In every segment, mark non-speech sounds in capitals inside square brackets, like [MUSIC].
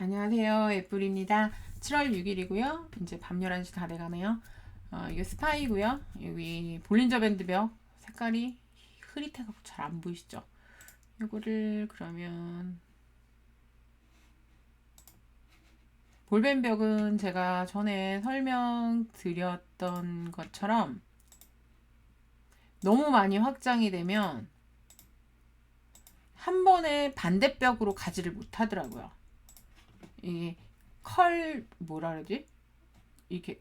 안녕하세요. 애플입니다. 7월 6일이고요. 이제 밤 11시 다 돼가네요. 어, 이게 스파이고요. 여기 볼린저 밴드벽 색깔이 흐릿해갖고 잘안 보이시죠? 이거를 그러면 볼벤벽은 제가 전에 설명드렸던 것처럼 너무 많이 확장이 되면 한 번에 반대벽으로 가지를 못하더라고요. 이게 컬 뭐라 그러지? 이렇게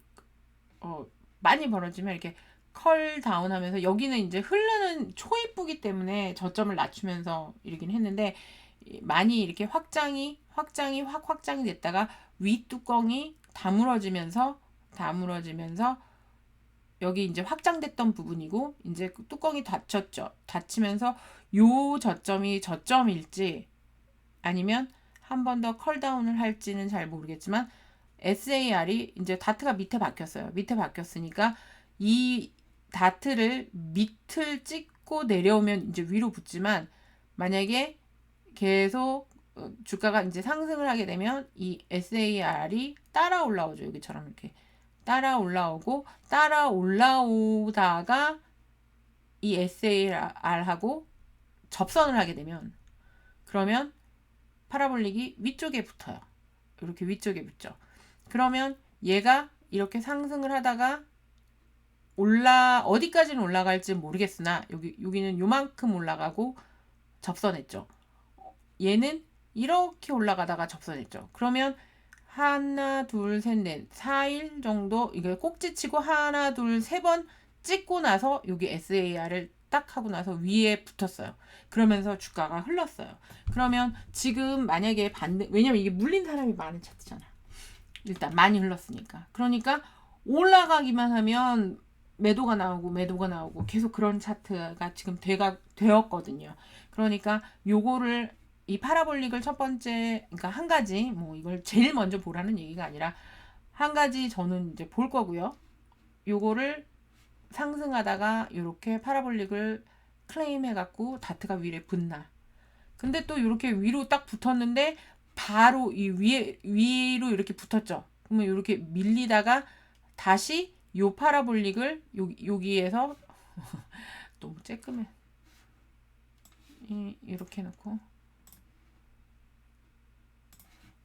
어 많이 벌어지면 이렇게 컬 다운하면서 여기는 이제 흐르는 초입부기 때문에 저점을 낮추면서 이러긴 했는데 많이 이렇게 확장이 확장이 확 확장이 됐다가 위 뚜껑이 다물어지면서 다물어지면서 여기 이제 확장됐던 부분이고 이제 그 뚜껑이 닫혔죠. 닫히면서 요 저점이 저점일지 아니면 한 번 더 컬다운을 할지는 잘 모르겠지만 SAR이 이제 다트가 밑에 박혔어요. 밑에 박혔으니까 이 다트를 밑을 찍고 내려오면 이제 위로 붙지만 만약에 계속 어, 주가가 이제 상승을 하게 되면 이 SAR이 따라 올라오죠. 여기처럼 이렇게 따라 올라오고 따라 올라오다가 이 SAR하고 접선을 하게 되면 그러면 파라볼릭이 위쪽에 붙어요. 이렇게 위쪽에 붙죠. 그러면 얘가 이렇게 상승을 하다가 올라 어디까지는 올라갈지 모르겠으나 여기 여기는 요만큼 올라가고 접선했죠. 얘는 이렇게 올라가다가 접선했죠. 그러면 하나, 둘, 셋, 넷, 4일 정도 이게 꼭지 치고 하나, 둘, 세 번 찍고 나서 여기 SAR을 딱 하고 나서 위에 붙었어요. 그러면서 주가가 흘렀어요. 그러면 지금 만약에 반대 왜냐면 이게 물린 사람이 많은 차트잖아. 일단 많이 흘렀으니까. 그러니까 올라가기만 하면 매도가 나오고 매도가 나오고 계속 그런 차트가 지금 돼가 되었거든요. 그러니까 요거를 이 파라볼릭을 첫 번째 그러니까 한 가지 뭐 이걸 제일 먼저 보라는 얘기가 아니라 한 가지 저는 이제 볼 거고요. 요거를 상승하다가 이렇게 파라볼릭을 클레임해 갖고 다트가 위에 붙나. 근데 또 이렇게 위로 딱 붙었는데 바로 이 위에 위로 이렇게 붙었죠. 그러면 이렇게 밀리다가 다시 요 파라볼릭을 여기 여기에서 [LAUGHS] 너무 쬐끔해. 이 이렇게 놓고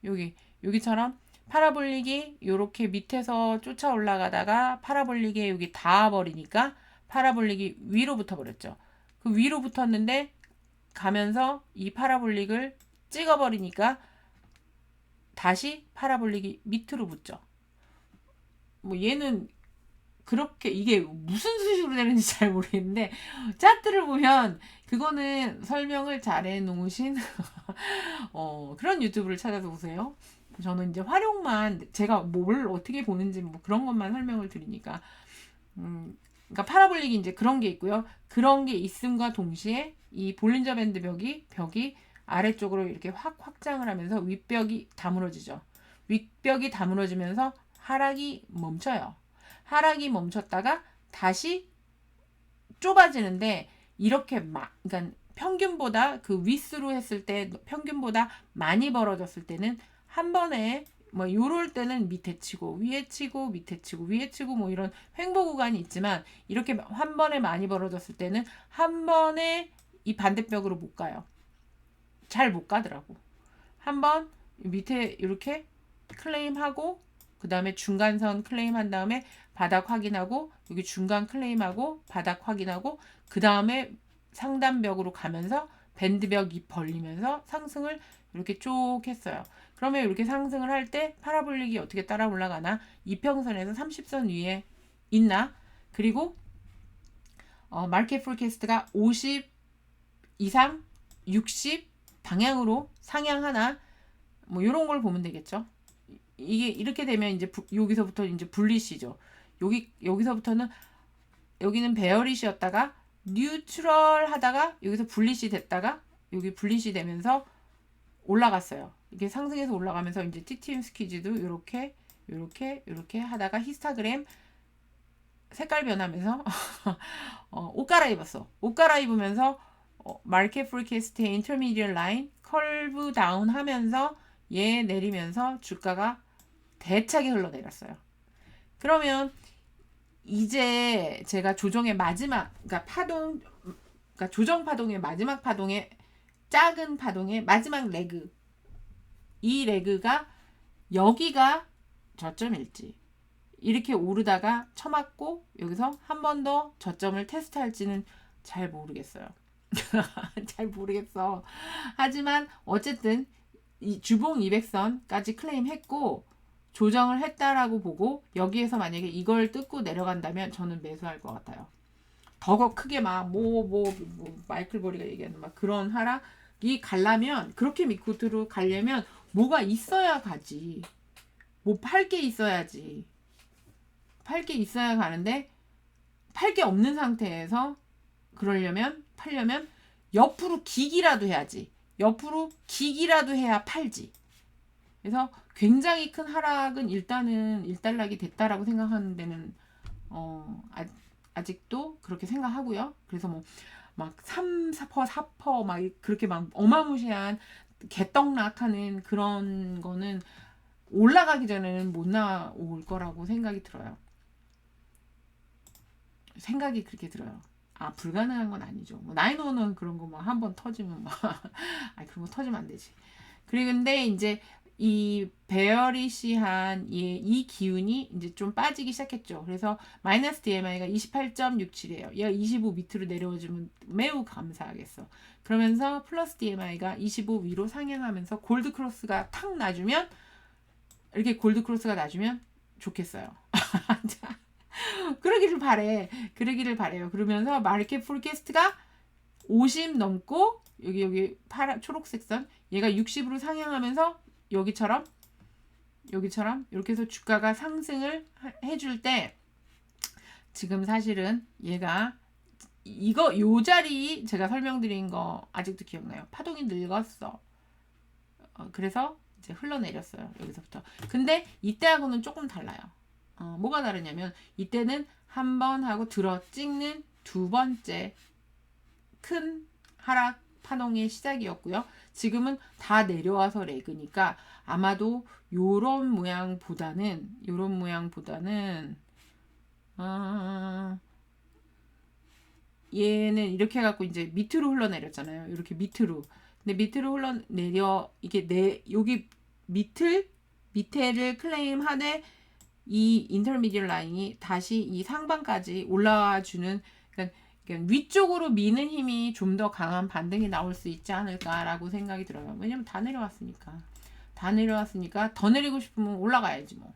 여기 여기처럼 파라볼릭이 이렇게 밑에서 쫓아 올라가다가 파라볼릭에 여기 닿아 버리니까 파라볼릭이 위로 붙어 버렸죠. 그 위로 붙었는데 가면서 이 파라볼릭을 찍어 버리니까 다시 파라볼릭이 밑으로 붙죠. 뭐 얘는 그렇게 이게 무슨 수식으로 되는지 잘 모르겠는데 차트를 보면 그거는 설명을 잘 해놓으신 [LAUGHS] 어, 그런 유튜브를 찾아서 보세요. 저는 이제 활용만 제가 뭘 어떻게 보는지 뭐 그런 것만 설명을 드리니까 음, 그러니까 파라볼릭이 이제 그런 게 있고요. 그런 게 있음과 동시에 이 볼린저 밴드 벽이 벽이 아래쪽으로 이렇게 확 확장을 하면서 윗벽이 다물어지죠. 윗벽이 다물어지면서 하락이 멈춰요. 하락이 멈췄다가 다시 좁아지는데 이렇게 막 그러니까 평균보다 그 윗수로 했을 때 평균보다 많이 벌어졌을 때는 한 번에 뭐 요럴 때는 밑에 치고 위에 치고 밑에 치고 위에 치고 뭐 이런 횡보 구간이 있지만 이렇게 한 번에 많이 벌어졌을 때는 한 번에 이 반대벽으로 못 가요. 잘 못 가더라고. 한 번 밑에 이렇게 클레임하고 그 다음에 중간선 클레임한 다음에 바닥 확인하고 여기 중간 클레임하고 바닥 확인하고 그 다음에 상단벽으로 가면서 밴드벽이 벌리면서 상승을 이렇게 쭉 했어요. 그러면 이렇게 상승을 할 때 파라볼릭이 어떻게 따라 올라가나? 이평선에서 30선 위에 있나? 그리고 어, 마켓 풀캐스트가 50 이상 60 방향으로 상향하나? 뭐 이런 걸 보면 되겠죠. 이게 이렇게 되면 이제 부, 여기서부터 이제 분리시죠. 여기 여기서부터는 여기는 베어리시였다가 뉴트럴 하다가 여기서 분리시 됐다가 여기 분리시 되면서 올라갔어요. 이게 상승해서 올라가면서 이제 TTM 스키즈도 이렇게 이렇게 이렇게 하다가 히스타그램 색깔 변하면서 [LAUGHS] 어, 옷 갈아입었어. 옷 갈아입으면서 어, 마켓 프리캐스트의 인터미디얼 라인 컬브 다운 하면서 얘 내리면서 주가가 대차게 흘러내렸어요. 그러면 이제 제가 조정의 마지막 그러니까 파동 그러니까 조정 파동의 마지막 파동의 작은 파동의 마지막 레그 이 레그가 여기가 저점일지 이렇게 오르다가 쳐맞고 여기서 한 번 더 저점을 테스트할지는 잘 모르겠어요. [LAUGHS] 잘 모르겠어. 하지만 어쨌든 이 주봉 200선까지 클레임했고 조정을 했다라고 보고 여기에서 만약에 이걸 뜯고 내려간다면 저는 매수할 것 같아요. 더 크게 막 뭐뭐 뭐, 마이클 버리가 얘기하는 막 그런 하락이 가려면 그렇게 미쿠트로 가려면 뭐가 있어야 가지. 뭐 팔 게 있어야지. 팔 게 있어야 가는데 팔 게 없는 상태에서 그러려면 팔려면 옆으로 기기라도 해야지. 옆으로 기기라도 해야 팔지. 그래서 굉장히 큰 하락은 일단은 일단락이 됐다라고 생각하는 데는 어 아, 아직도 그렇게 생각하고요. 그래서 뭐 막 3, 4퍼, 4퍼 막 그렇게 막 어마무시한 개떡락하는 그런 거는 올라가기 전에는 못 나올 거라고 생각이 들어요. 생각이 그렇게 들어요. 아 불가능한 건 아니죠. 뭐 나인원은 그런 거 막 한 번 터지면 막 [LAUGHS] 아 그런 거 터지면 안 되지. 그리고 근데 이제 이 베어리시한 이, 이 기운이 이제 좀 빠지기 시작했죠. 그래서 마이너스 DMI가 28.67이에요. 얘가 25 밑으로 내려와주면 매우 감사하겠어. 그러면서 플러스 DMI가 25 위로 상향하면서 골드 크로스가 탁 놔주면 이렇게 골드 크로스가 놔주면 좋겠어요. [LAUGHS] 그러기를 바래. 그러기를 바래요. 그러면서 마켓 폴캐스트가 50 넘고 여기 여기 파란 초록색 선 얘가 60으로 상향하면서 여기처럼 여기처럼 이렇게 해서 주가가 상승을 해줄 때 지금 사실은 얘가 이거 요 자리 제가 설명드린 거 아직도 기억나요. 파동이 늙었어. 어, 그래서 이제 흘러내렸어요. 여기서부터. 근데 이때하고는 조금 달라요. 어, 뭐가 다르냐면 이때는 한 번 하고 들어 찍는 두 번째 큰 하락 파동의 시작이었고요. 지금은 다 내려와서 레그니까 아마도 요런 모양보다는 요런 모양보다는 아 얘는 이렇게 해갖고 이제 밑으로 흘러내렸잖아요. 이렇게 밑으로. 근데 밑으로 흘러내려 이게 내 여기 밑을 밑에를 클레임하되 이 인터미디얼 라인이 다시 이 상방까지 올라와 주는 그러니까 위쪽으로 미는 힘이 좀 더 강한 반등이 나올 수 있지 않을까라고 생각이 들어요. 왜냐면 다 내려왔으니까. 다 내려왔으니까 더 내리고 싶으면 올라가야지 뭐.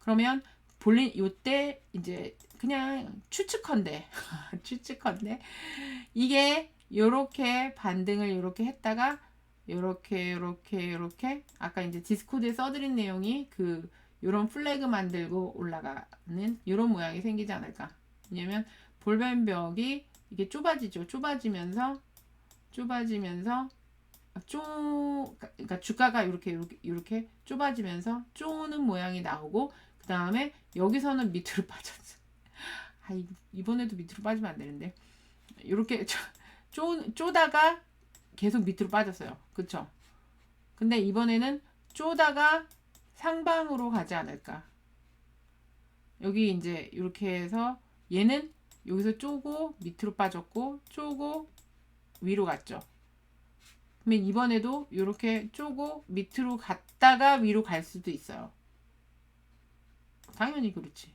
그러면 볼린 요때 이제 그냥 추측컨대 [LAUGHS] 추측컨대 이게 요렇게 반등을 요렇게 했다가 요렇게 요렇게 요렇게 아까 이제 디스코드에 써드린 내용이 그 요런 플래그 만들고 올라가는 요런 모양이 생기지 않을까. 왜냐면 볼벤벽이 이게 좁아지죠. 좁아지면서 좁아지면서 쪼 그러니까 주가가 이렇게 이렇게 이렇게 좁아지면서 쪼는 모양이 나오고 그 다음에 여기서는 밑으로 [LAUGHS] 빠졌어. 아 이번에도 밑으로 빠지면 안 되는데 이렇게 쪼 쪼다가 계속 밑으로 빠졌어요. 그쵸? 근데 이번에는 쪼다가 상방으로 가지 않을까. 여기 이제 이렇게 해서 얘는 여기서 쪼고 밑으로 빠졌고 쪼고 위로 갔죠. 그러면 이번에도 이렇게 쪼고 밑으로 갔다가 위로 갈 수도 있어요. 당연히 그렇지.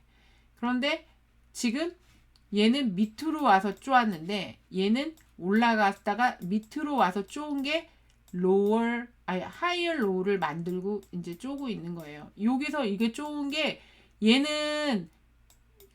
그런데 지금 얘는 밑으로 와서 쪼았는데 얘는 올라갔다가 밑으로 와서 쪼은 게 로월 아니 하이어 로우를 만들고 이제 쪼고 있는 거예요. 여기서 이게 쪼은 게 얘는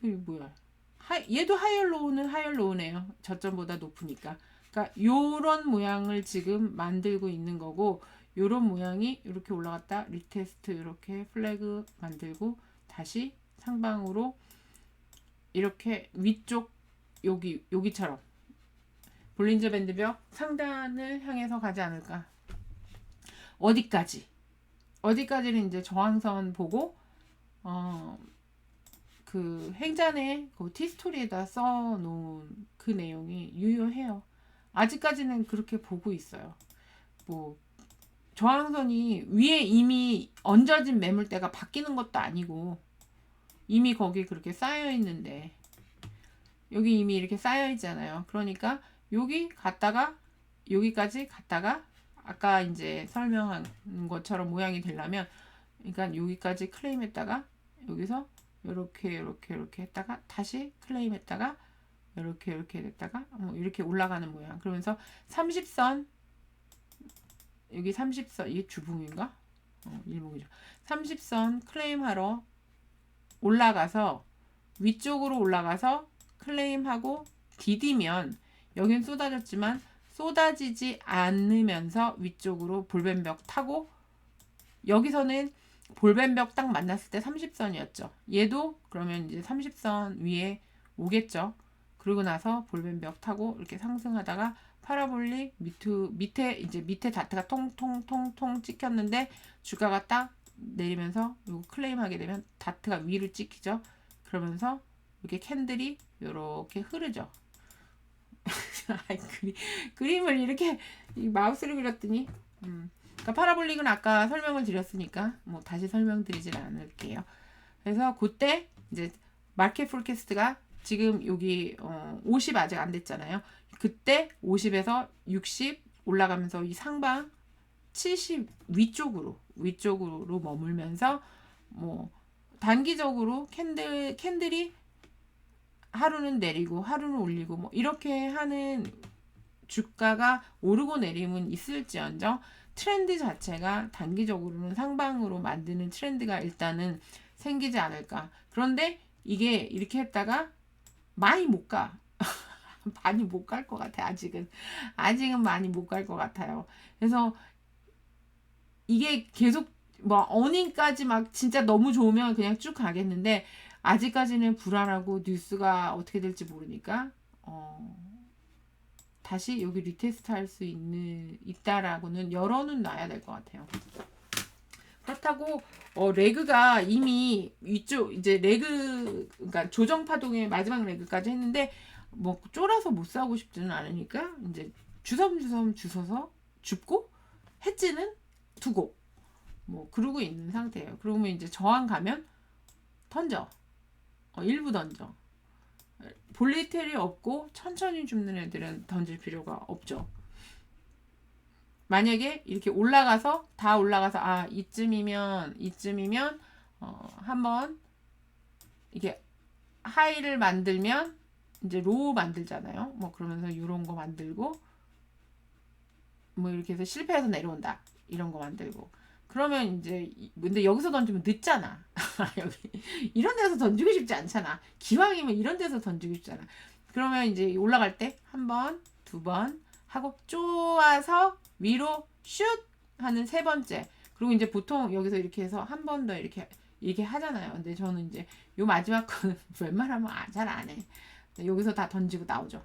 이게 뭐야? 하, 얘도 하이어 로우는 하이어 로우네요. 저점보다 높으니까. 그러니까 요런 모양을 지금 만들고 있는 거고 요런 모양이 이렇게 올라갔다 리테스트 이렇게 플래그 만들고 다시 상방으로 이렇게 위쪽 여기 여기처럼 볼린저 밴드벽 상단을 향해서 가지 않을까 어디까지? 어디까지는 이제 저항선 보고 어, 그 행전에 그 티스토리에다 써놓은 그 내용이 유효해요. 아직까지는 그렇게 보고 있어요. 뭐 저항선이 위에 이미 얹어진 매물대가 바뀌는 것도 아니고 이미 거기 그렇게 쌓여 있는데 여기 이미 이렇게 쌓여 있잖아요. 그러니까 여기 갔다가 여기까지 갔다가 아까 이제 설명한 것처럼 모양이 되려면 그러니까 여기까지 클레임했다가 여기서 이렇게 이렇게 이렇게 했다가 다시 클레임 했다가 이렇게 이렇게 됐다가 뭐 이렇게 올라가는 모양. 그러면서 30선 여기 30선 이게 주봉인가? 어, 일봉이죠. 30선 클레임하러 올라가서 위쪽으로 올라가서 클레임하고 디디면 여긴 쏟아졌지만 쏟아지지 않으면서 위쪽으로 볼벤벽 타고 여기서는 볼벤벽 딱 만났을 때 30선이었죠. 얘도 그러면 이제 30선 위에 오겠죠. 그러고 나서 볼벤벽 타고 이렇게 상승하다가 파라볼릭 밑에 밑에 이제 밑에 다트가 통통통통 찍혔는데 주가가 딱 내리면서 이거 클레임하게 되면 다트가 위로 찍히죠. 그러면서 이렇게 캔들이 이렇게 흐르죠. [LAUGHS] 그리, 그림을 이렇게 이 마우스를 그렸더니 음. 그러니까 파라볼릭은 아까 설명을 드렸으니까 뭐 다시 설명드리진 않을게요. 그래서 그때 이제 마켓 폴캐스트가 지금 여기 어, 50 아직 안 됐잖아요. 그때 50에서 60 올라가면서 이 상방 70 위쪽으로 위쪽으로 머물면서 뭐 단기적으로 캔들 캔들이 하루는 내리고 하루는 올리고 뭐 이렇게 하는 주가가 오르고 내림은 있을지언정 트렌드 자체가 단기적으로는 상방으로 만드는 트렌드가 일단은 생기지 않을까. 그런데 이게 이렇게 했다가 많이 못 가. [LAUGHS] 많이 못 갈 것 같아, 아직은. 아직은 많이 못 갈 것 같아요. 그래서 이게 계속 뭐 어닝까지 막 진짜 너무 좋으면 그냥 쭉 가겠는데 아직까지는 불안하고 뉴스가 어떻게 될지 모르니까 어 다시 여기 리테스트 할 수 있는 있다라고는 열어는 놔야 될 것 같아요. 그렇다고 어, 레그가 이미 위쪽 이제 레그 그러니까 조정 파동의 마지막 레그까지 했는데 뭐 쫄아서 못 사고 싶지는 않으니까 이제 주섬주섬 주워서 줍고 해지는 두고 뭐 그러고 있는 상태예요. 그러면 이제 저항 가면 던져 어, 일부 던져 볼리텔이 없고 천천히 줍는 애들은 던질 필요가 없죠. 만약에 이렇게 올라가서 다 올라가서 아 이쯤이면 이쯤이면 어, 한번 이게 하이를 만들면 이제 로우 만들잖아요. 뭐 그러면서 이런 거 만들고 뭐 이렇게 해서 실패해서 내려온다 이런 거 만들고 그러면 이제 근데 여기서 던지면 늦잖아. [LAUGHS] 여기 이런 데서 던지고 싶지 않잖아. 기왕이면 이런 데서 던지고 싶잖아. 그러면 이제 올라갈 때 한 번, 두 번 하고 쪼아서 위로 슛 하는 세 번째. 그리고 이제 보통 여기서 이렇게 해서 한 번 더 이렇게 이렇게 하잖아요. 근데 저는 이제 요 마지막 거는 [LAUGHS] 웬만하면 아, 잘안 해. 여기서 다 던지고 나오죠.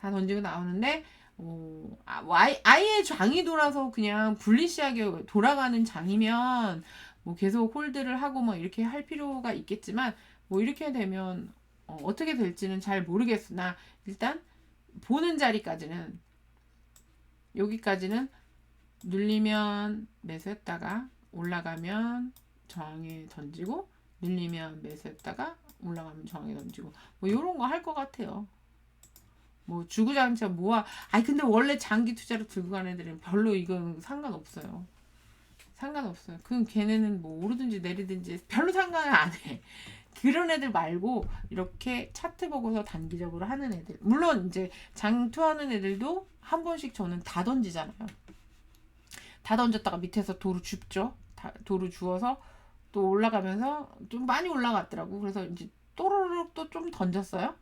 다 던지고 나오는데 어, 아, 아예, 아예 장이 돌아서 그냥 불리시하게 돌아가는 장이면 뭐 계속 홀드를 하고 뭐 이렇게 할 필요가 있겠지만 뭐 이렇게 되면 어, 어떻게 될지는 잘 모르겠으나 일단 보는 자리까지는 여기까지는 눌리면 매수했다가 올라가면 저항에 던지고 눌리면 매수했다가 올라가면 저항에 던지고 뭐 이런 거 할 것 같아요. 뭐 주구장창 모아 아니 근데 원래 장기 투자로 들고 가는 애들은 별로 이건 상관없어요. 상관없어요. 그 걔네는 뭐 오르든지 내리든지 별로 상관을 안 해. 그런 애들 말고 이렇게 차트 보고서 단기적으로 하는 애들. 물론 이제 장투하는 애들도 한 번씩 저는 다 던지잖아요. 다 던졌다가 밑에서 도로 줍죠. 다, 도로 주어서 또 올라가면서 좀 많이 올라갔더라고. 그래서 이제 또르륵 또 좀 던졌어요.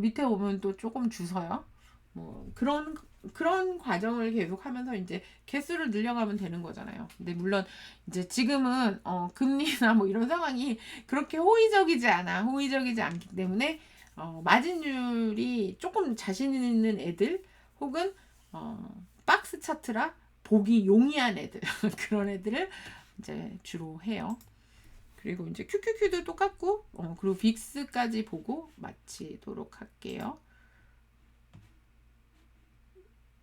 밑에 오면 또 조금 주서요. 뭐 그런 그런 과정을 계속하면서 이제 개수를 늘려가면 되는 거잖아요. 근데 물론 이제 지금은 어, 금리나 뭐 이런 상황이 그렇게 호의적이지 않아 호의적이지 않기 때문에 어, 마진율이 조금 자신 있는 애들 혹은 어, 박스 차트라 보기 용이한 애들 [LAUGHS] 그런 애들을 이제 주로 해요. 그리고 이제 QQQ도 똑같고 어, 그리고 빅스까지 보고 마치도록 할게요.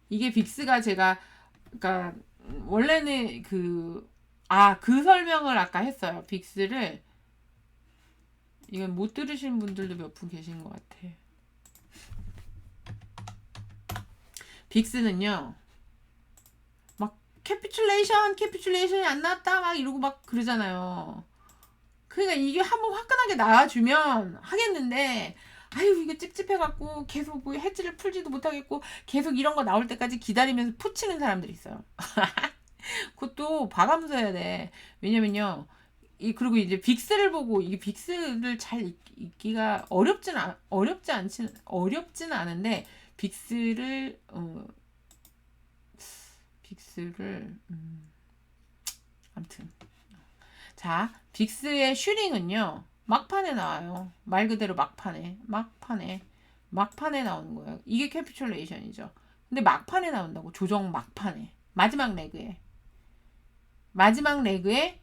이게 빅스가 제가 그러니까 음, 원래는 그, 아, 그 설명을 아까 했어요. 빅스를. 이건 못 들으신 분들도 몇 분 계신 것 같아. 빅스는요, 막, 캐피출레이션, 캐피출레이션이 안 나왔다, 막 이러고 막 그러잖아요. 그러니까 이게 한번 화끈하게 나와주면 하겠는데, 아유, 이게 찝찝해갖고 계속 뭐 해지를 풀지도 못하겠고 계속 이런 거 나올 때까지 기다리면서 푸치는 사람들이 있어요. [LAUGHS] 그것도 봐가면서 해야 돼. 왜냐면요. 이 그리고 이제 빅스를 보고 이게 빅스를 잘 읽, 기가 어렵진 않 어렵지 않지 어렵지는 않은데 빅스를 어 빅스를 음 아무튼 자 빅스의 슈링은요 막판에 나와요. 말 그대로 막판에 막판에 막판에 나오는 거예요. 이게 캐피출레이션이죠. 근데 막판에 나온다고 조정 막판에. 마지막 레그에. 마지막 레그에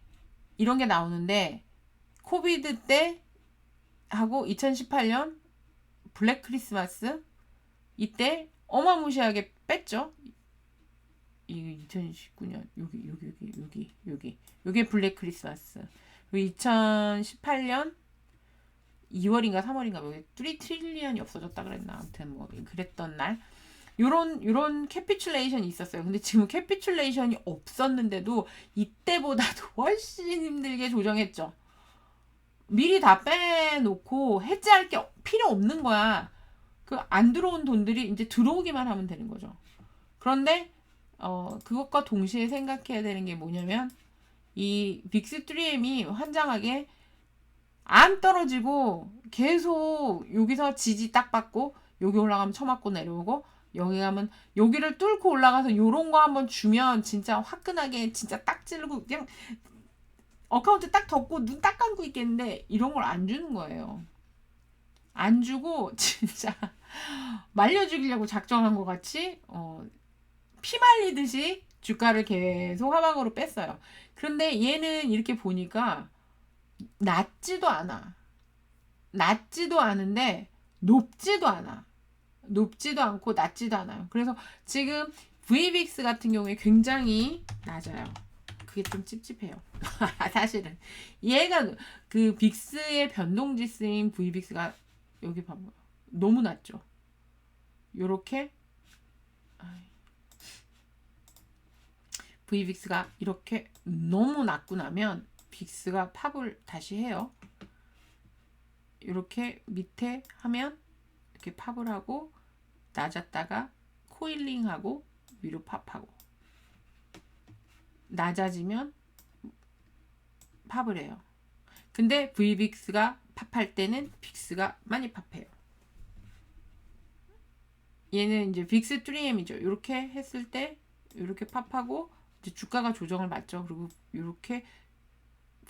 이런 게 나오는데 코비드 때 하고 2018년 블랙 크리스마스 이때 어마무시하게 뺐죠. 이게 2019년 여기 여기 여기 여기 여기. 여기 블랙 크리스마스. 그리고 2018년 2월인가 3월인가 여기 3 트릴리언이 없어졌다 그랬나 아무튼 뭐 그랬던 날 요런 요런 캐피출레이션이 있었어요. 근데 지금 캐피출레이션이 없었는데도 이때보다도 [LAUGHS] 훨씬 힘들게 조정했죠. 미리 다 빼놓고 해지할 게 필요 없는 거야. 그 안 들어온 돈들이 이제 들어오기만 하면 되는 거죠. 그런데 어 그것과 동시에 생각해야 되는 게 뭐냐면 이 빅스3M이 환장하게 안 떨어지고 계속 여기서 지지 딱 받고 여기 올라가면 쳐맞고 내려오고 여기 가면 여기를 뚫고 올라가서 요런 거 한번 주면 진짜 화끈하게 진짜 딱 찌르고 그냥 어카운트 딱 덮고 눈 딱 감고 있겠는데 이런 걸 안 주는 거예요. 안 주고 [LAUGHS] 진짜 말려 죽이려고 작정한 것 같이 어, 피 말리듯이 주가를 계속 하방으로 뺐어요. 그런데 얘는 이렇게 보니까 낮지도 않아. 낮지도 않은데 높지도 않아. 높지도 않고 낮지도 않아요. 그래서 지금 VBX 같은 경우에 굉장히 낮아요. 그게 좀 찝찝해요. [LAUGHS] 사실은 얘가 그 빅스의 변동 지수인 VBX가 여기 봐봐 너무 낮죠. 요렇게 VBX가 이렇게 너무 낮고 나면 빅스가 팝을 다시 해요. 이렇게 밑에 하면 이렇게 팝을 하고 낮았다가 코일링하고 위로 팝하고 낮아지면 팝을 해요. 근데 V빅스가 팝할 때는 빅스가 많이 팝해요. 얘는 이제 빅스 3M이죠. 이렇게 했을 때 이렇게 팝하고 이제 주가가 조정을 맞죠. 그리고 이렇게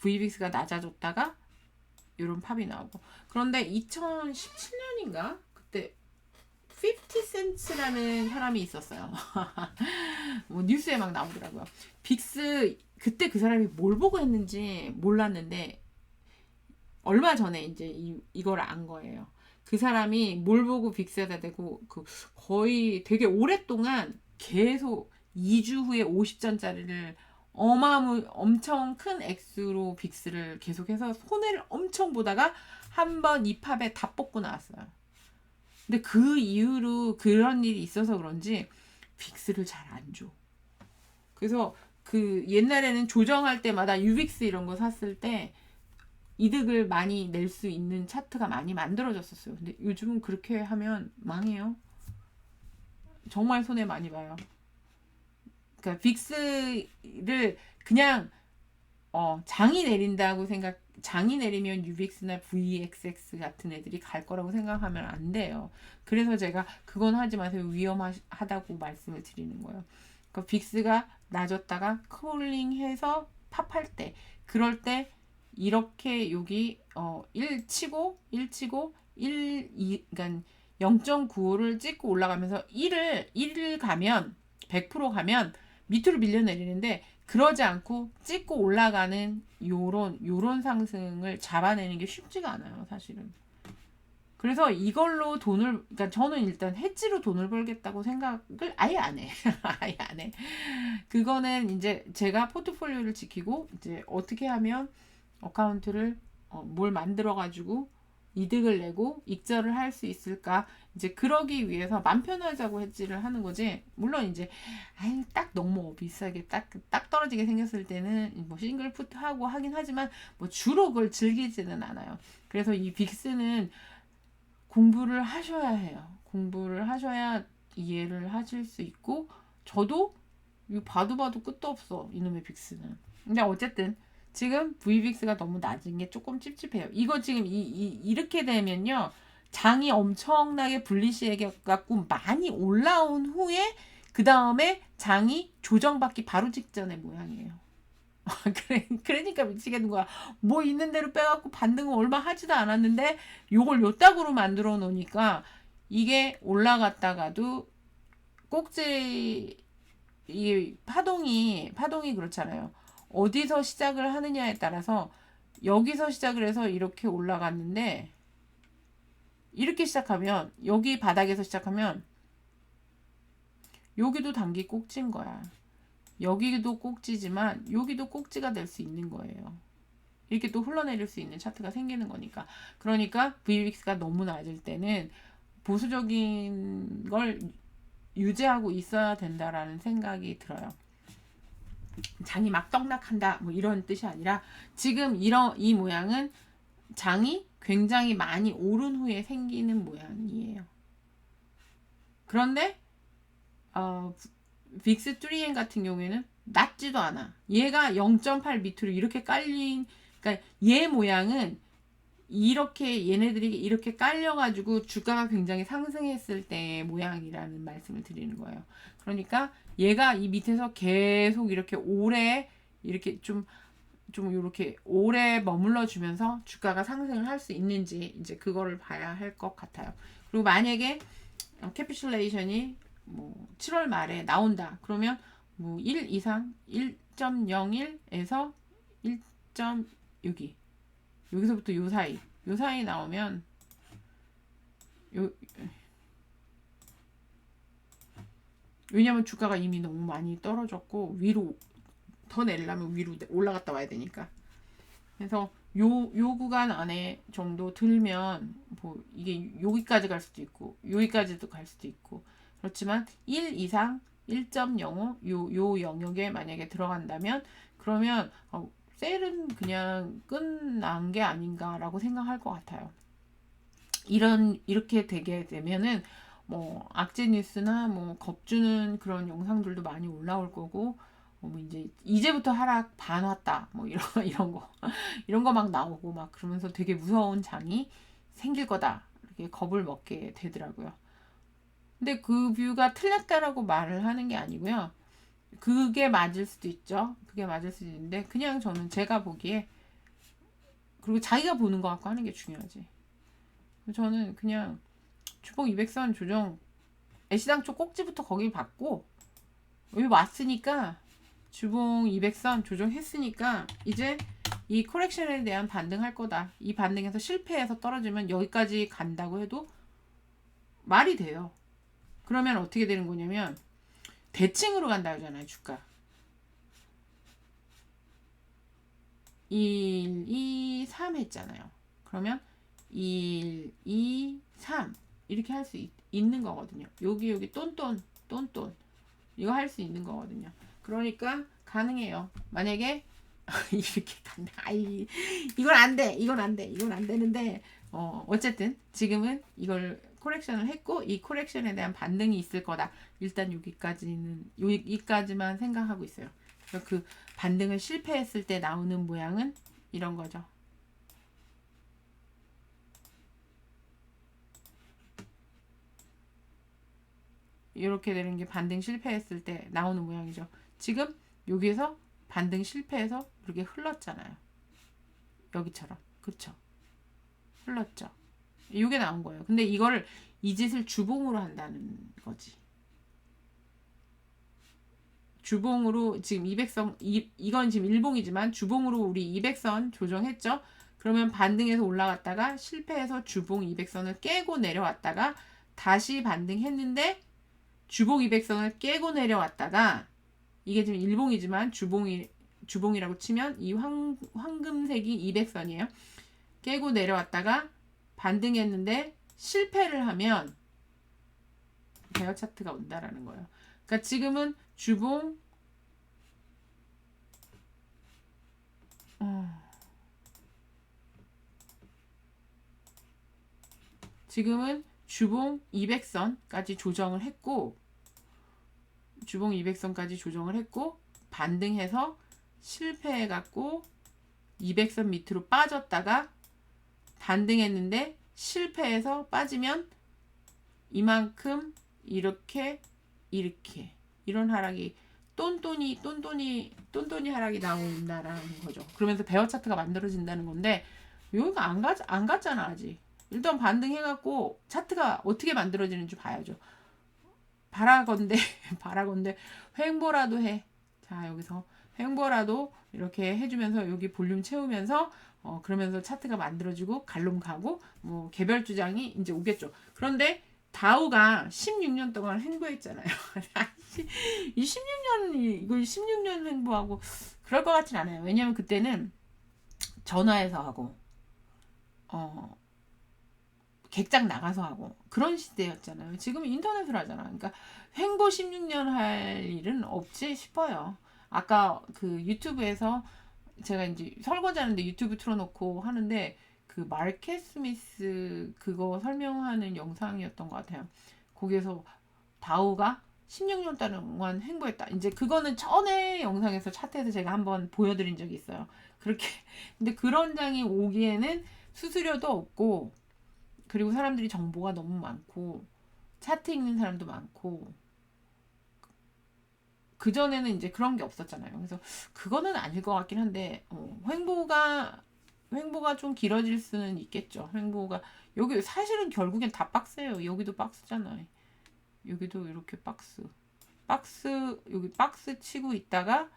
V빅스가 낮아졌다가 이런 팝이 나오고 그런데 2017년인가 그때 50센츠라는 사람이 있었어요. [LAUGHS] 뭐 뉴스에 막 나오더라고요. 빅스 그때 그 사람이 뭘 보고 했는지 몰랐는데 얼마 전에 이제 이, 이걸 안 거예요. 그 사람이 뭘 보고 빅스에다 대고 그 거의 되게 오랫동안 계속 2주 후에 50전짜리를 어마무 엄청 큰 액수로 빅스를 계속해서 손해를 엄청 보다가 한 번 이 팝에 다 뽑고 나왔어요. 근데 그 이후로 그런 일이 있어서 그런지 빅스를 잘 안 줘. 그래서 그 옛날에는 조정할 때마다 유빅스 이런 거 샀을 때 이득을 많이 낼 수 있는 차트가 많이 만들어졌었어요. 근데 요즘은 그렇게 하면 망해요. 정말 손해 많이 봐요. 그러니까 빅스를 그냥 어, 장이 내린다고 생각 장이 내리면 유빅스나 VXX 같은 애들이 갈 거라고 생각하면 안 돼요. 그래서 제가 그건 하지 마세요. 위험하다고 말씀을 드리는 거예요. 그러니까 빅스가 낮았다가 쿨링해서 팝할 때 그럴 때 이렇게 여기 어, 1 치고 1 치고 1 2 그러니까 0.95를 찍고 올라가면서 1을 1을 가면 100% 가면 밑으로 밀려 내리는데 그러지 않고 찍고 올라가는 요런 요런 상승을 잡아내는 게 쉽지가 않아요, 사실은. 그래서 이걸로 돈을 그러니까 저는 일단 해지로 돈을 벌겠다고 생각을 아예 안 해. [LAUGHS] 아예 안 해. 그거는 이제 제가 포트폴리오를 지키고 이제 어떻게 하면 어카운트를 어, 뭘 만들어 가지고 이득을 내고 익절을 할 수 있을까 이제 그러기 위해서 맘 편하자고 해지를 하는 거지 물론 이제 아유 딱 너무 비싸게 딱 딱 떨어지게 생겼을 때는 뭐 싱글 푸트 하고 하긴 하지만 뭐 주로 그걸 즐기지는 않아요 그래서 이 빅스는 공부를 하셔야 해요 공부를 하셔야 이해를 하실 수 있고 저도 이거 봐도 봐도 끝도 없어 이놈의 빅스는 근데 어쨌든 지금 VBIX가 너무 낮은 게 조금 찝찝해요. 이거 지금 이, 이 이렇게 되면요. 장이 엄청나게 분리시해 갖고 많이 올라온 후에 그 다음에 장이 조정받기 바로 직전의 모양이에요. [LAUGHS] 그래, 그러니까 미치겠는 거야. 뭐 있는 대로 빼갖고 반등은 얼마 하지도 않았는데 요걸 요따구로 만들어 놓으니까 이게 올라갔다가도 꼭지 이 파동이 파동이 그렇잖아요. 어디서 시작을 하느냐에 따라서 여기서 시작을 해서 이렇게 올라갔는데 이렇게 시작하면 여기 바닥에서 시작하면 여기도 단기 꼭지인 거야. 여기도 꼭지지만 여기도 꼭지가 될 수 있는 거예요. 이렇게 또 흘러내릴 수 있는 차트가 생기는 거니까. 그러니까 VIX가 너무 낮을 때는 보수적인 걸 유지하고 있어야 된다라는 생각이 들어요. 장이 막 떡락한다 뭐 이런 뜻이 아니라 지금 이런 이 모양은 장이 굉장히 많이 오른 후에 생기는 모양이에요. 그런데 어, 빅스 3N 같은 경우에는 낮지도 않아. 얘가 0.8 밑으로 이렇게 깔린 그러니까 얘 모양은 이렇게 얘네들이 이렇게 깔려가지고 주가가 굉장히 상승했을 때의 모양이라는 말씀을 드리는 거예요. 그러니까 얘가 이 밑에서 계속 이렇게 오래 이렇게 좀 좀 이렇게 오래 머물러 주면서 주가가 상승을 할 수 있는지 이제 그거를 봐야 할 것 같아요. 그리고 만약에 캐피슐레이션이 뭐 7월 말에 나온다. 그러면 뭐 1 이상 1.01에서 1.6이 여기서부터 요 사이 요 사이 나오면 요 왜냐면 주가가 이미 너무 많이 떨어졌고 위로 더 내려면 위로 올라갔다 와야 되니까 그래서 요, 요 구간 안에 정도 들면 뭐 이게 여기까지 갈 수도 있고 여기까지도 갈 수도 있고 그렇지만 1 이상 1.05 요, 요 영역에 만약에 들어간다면 그러면 어, 셀은 그냥 끝난 게 아닌가라고 생각할 것 같아요. 이런 이렇게 되게 되면은 뭐 악재 뉴스나 뭐 겁주는 그런 영상들도 많이 올라올 거고 어, 뭐 이제 이제부터 하락 반 왔다 뭐 이런 [LAUGHS] 이런 거 이런 거 막 나오고 막 그러면서 되게 무서운 장이 생길 거다 이렇게 겁을 먹게 되더라고요. 근데 그 뷰가 틀렸다라고 말을 하는 게 아니고요. 그게 맞을 수도 있죠. 그게 맞을 수도 있는데 그냥 저는 제가 보기에 그리고 자기가 보는 거 갖고 하는 게 중요하지. 저는 그냥 주봉 200선 조정 애시당초 꼭지부터 거기 받고 여기 왔으니까 주봉 200선 조정했으니까 이제 이 코렉션에 대한 반등할 거다. 이 반등에서 실패해서 떨어지면 여기까지 간다고 해도 말이 돼요. 그러면 어떻게 되는 거냐면 대칭으로 간다 하잖아요, 주가. 1, 2, 3 했잖아요. 그러면 1, 2, 3 이렇게 할 수 있는 거거든요. 여기 여기 똔똔 똔똔 이거 할 수 있는 거거든요. 그러니까 가능해요. 만약에 [LAUGHS] 이렇게 간다. 아이 이건 안 돼. 이건 안 돼. 이건 안 되는데 어 어쨌든 지금은 이걸 코렉션을 했고 이 코렉션에 대한 반등이 있을 거다. 일단 여기까지는 여기까지만 생각하고 있어요. 그 반등을 실패했을 때 나오는 모양은 이런 거죠. 이렇게 되는 게 반등 실패했을 때 나오는 모양이죠. 지금 여기에서 반등 실패해서 이렇게 흘렀잖아요. 여기처럼. 그렇죠? 흘렀죠. 이게 나온 거예요. 근데 이거를 이 짓을 주봉으로 한다는 거지. 주봉으로 지금 200선 이, 이건 지금 일봉이지만 주봉으로 우리 200선 조정했죠. 그러면 반등해서 올라갔다가 실패해서 주봉 200선을 깨고 내려왔다가 다시 반등했는데 주봉 200선을 깨고 내려왔다가 이게 지금 일봉이지만 주봉이 주봉이라고 치면 이 황, 황금색이 200선이에요. 깨고 내려왔다가 반등했는데 실패를 하면 베어 차트가 온다라는 거예요. 그러니까 지금은 주봉 어, 지금은 주봉 200선까지 조정을 했고 주봉 200선까지 조정을 했고 반등해서 실패해 갖고 200선 밑으로 빠졌다가 반등했는데 실패해서 빠지면 이만큼 이렇게 이렇게 이런 하락이 똔똔이 똔똔이 똔똔이 하락이 나온다라는 거죠. 그러면서 베어 차트가 만들어진다는 건데 여기가 안 가, 안 갔잖아 아직. 일단 반등해갖고 차트가 어떻게 만들어지는지 봐야죠. 바라건대 [LAUGHS] 바라건대 횡보라도 해. 자 여기서 횡보라도 이렇게 해주면서 여기 볼륨 채우면서 어 그러면서 차트가 만들어지고 갈름 가고 뭐 개별 주장이 이제 오겠죠. 그런데 다우가 16년 동안 횡보했잖아요. [LAUGHS] 이 16년 이거 16년 횡보하고 그럴 것 같진 않아요. 왜냐면 그때는 전화해서 하고 어 객장 나가서 하고 그런 시대였잖아요. 지금 인터넷으로 하잖아. 그러니까 횡보 16년 할 일은 없지 싶어요. 아까 그 유튜브에서 제가 이제 설거지 하는데 유튜브 틀어놓고 하는데 그 마켓 스미스 그거 설명하는 영상이었던 것 같아요. 거기에서 다우가 16년 동안 횡보했다. 이제 그거는 전에 영상에서 차트에서 제가 한번 보여드린 적이 있어요. 그렇게 근데 그런 장이 오기에는 수수료도 없고 그리고 사람들이 정보가 너무 많고 차트 읽는 사람도 많고 그 전에는 이제 그런 게 없었잖아요. 그래서 그거는 아닐 것 같긴 한데 어, 횡보가 횡보가 좀 길어질 수는 있겠죠. 횡보가 여기 사실은 결국엔 다 박스예요. 여기도 박스잖아요. 여기도 이렇게 박스. 박스 여기 박스 치고 있다가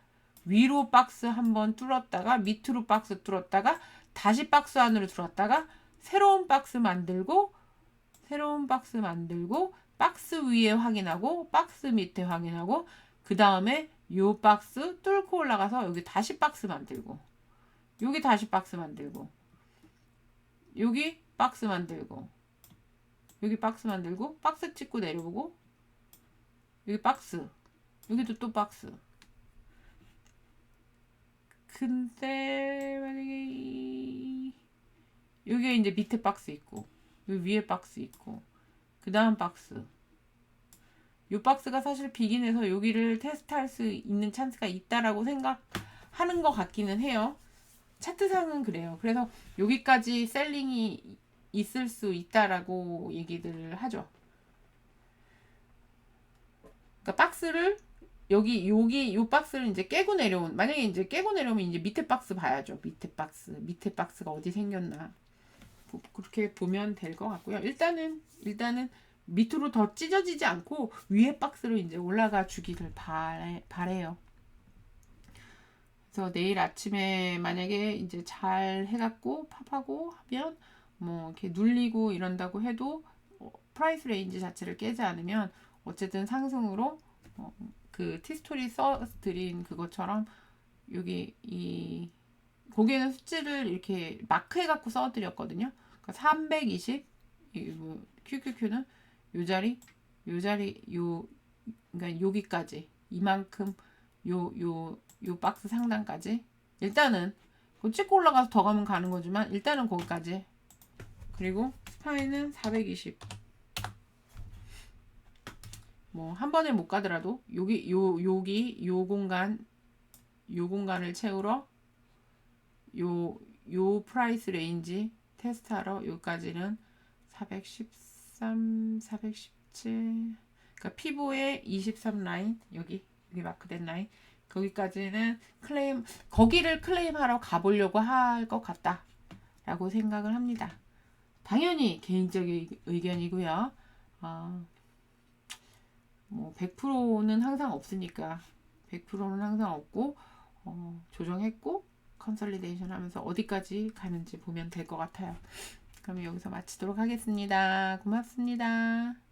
위로 박스 한번 뚫었다가 밑으로 박스 뚫었다가 다시 박스 안으로 들어왔다가 새로운 박스 만들고 새로운 박스 만들고 박스 위에 확인하고 박스 밑에 확인하고 그 다음에 요 박스 뚫고 올라가서 여기 다시 박스 만들고 여기 다시 박스 만들고 여기 박스 만들고 여기 박스 만들고 박스 찍고 내려보고 여기 박스 여기도 또 박스. 근데 만약에 이... 여기에 이제 밑에 박스 있고 여기 위에 박스 있고 그 다음 박스 이 박스가 사실 비긴해서 여기를 테스트할 수 있는 찬스가 있다라고 생각하는 것 같기는 해요. 차트상은 그래요. 그래서 여기까지 셀링이 있을 수 있다라고 얘기들을 하죠. 그러니까 박스를 여기 여기 요 박스를 이제 깨고 내려온 만약에 이제 깨고 내려오면 이제 밑에 박스 봐야죠. 밑에 박스 밑에 박스가 어디 생겼나 그렇게 보면 될 것 같고요. 일단은 일단은 밑으로 더 찢어지지 않고 위에 박스로 이제 올라가 주기를 바래, 바래요. 그래서 내일 아침에 만약에 이제 잘 해갖고 팝하고 하면 뭐 이렇게 눌리고 이런다고 해도 어, 프라이스 레인지 자체를 깨지 않으면 어쨌든 상승으로 어, 그 티스토리 써 드린 그것처럼 여기 이 거기에는 수치를 이렇게 마크해갖고 써드렸거든요. 그러니까 320 뭐 QQQ는 요 자리, 요 자리, 요, 그러니까 여기까지 이만큼 요, 요, 요 박스 상단까지 일단은 그 찍고 올라가서 더 가면 가는 거지만 일단은 거기까지 그리고 스파이는 420. 뭐 한 번에 못 가더라도 여기 요 여기 요 공간 요 공간을 채우러 요 요 프라이스 레인지 테스트하러 410 413, 417. 그러니까 피부에 23 라인 여기 여기 마크된 라인 거기까지는 클레임 거기를 클레임하러 가보려고 할 것 같다 라고 생각을 합니다. 당연히 개인적인 의견이고요. 어, 뭐 100%는 항상 없으니까 100%는 항상 없고 어, 조정했고 컨설리데이션 하면서 어디까지 가는지 보면 될 것 같아요. 그럼 여기서 마치도록 하겠습니다. 고맙습니다.